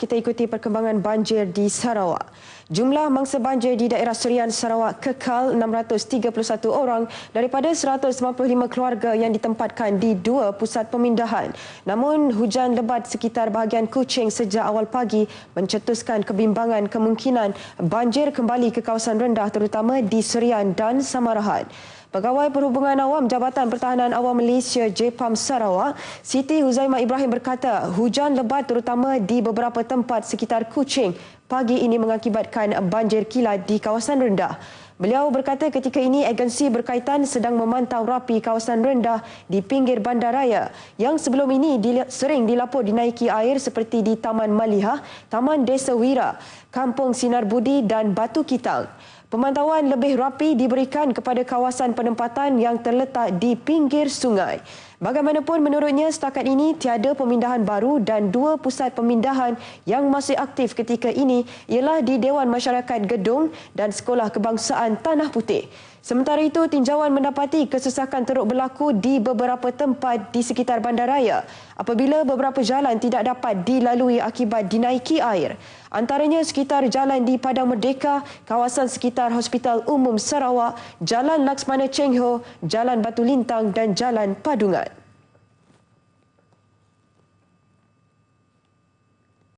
kita ikuti perkembangan banjir di Sarawak. Jumlah mangsa banjir di daerah Serian Sarawak kekal 631 orang daripada 195 keluarga yang ditempatkan di dua pusat pemindahan. Namun hujan lebat sekitar bahagian Kuching sejak awal pagi mencetuskan kebimbangan kemungkinan banjir kembali ke kawasan rendah terutama di Serian dan Samarahan. Pegawai Perhubungan Awam Jabatan Pertahanan Awam Malaysia JPAM Sarawak, Siti Huzaimah Ibrahim berkata, hujan lebat terutama di beberapa tempat sekitar Kuching pagi ini mengakibatkan banjir kilat di kawasan rendah. Beliau berkata ketika ini agensi berkaitan sedang memantau rapi kawasan rendah di pinggir bandaraya yang sebelum ini sering dilapor dinaiki air seperti di Taman Malihah, Taman Desa Wira, Kampung Sinar Budi dan Batu Kitang. Pemantauan lebih rapi diberikan kepada kawasan penempatan yang terletak di pinggir sungai. Bagaimanapun menurutnya setakat ini tiada pemindahan baru dan dua pusat pemindahan yang masih aktif ketika ini ialah di Dewan Masyarakat Gedung dan Sekolah Kebangsaan Tanah Putih. Sementara itu, tinjauan mendapati kesesakan teruk berlaku di beberapa tempat di sekitar bandaraya apabila beberapa jalan tidak dapat dilalui akibat dinaiki air. Antaranya sekitar jalan di Padang Merdeka, kawasan sekitar Hospital Umum Sarawak, Jalan Laksmana Cheng Ho, Jalan Batu Lintang dan Jalan Padungan.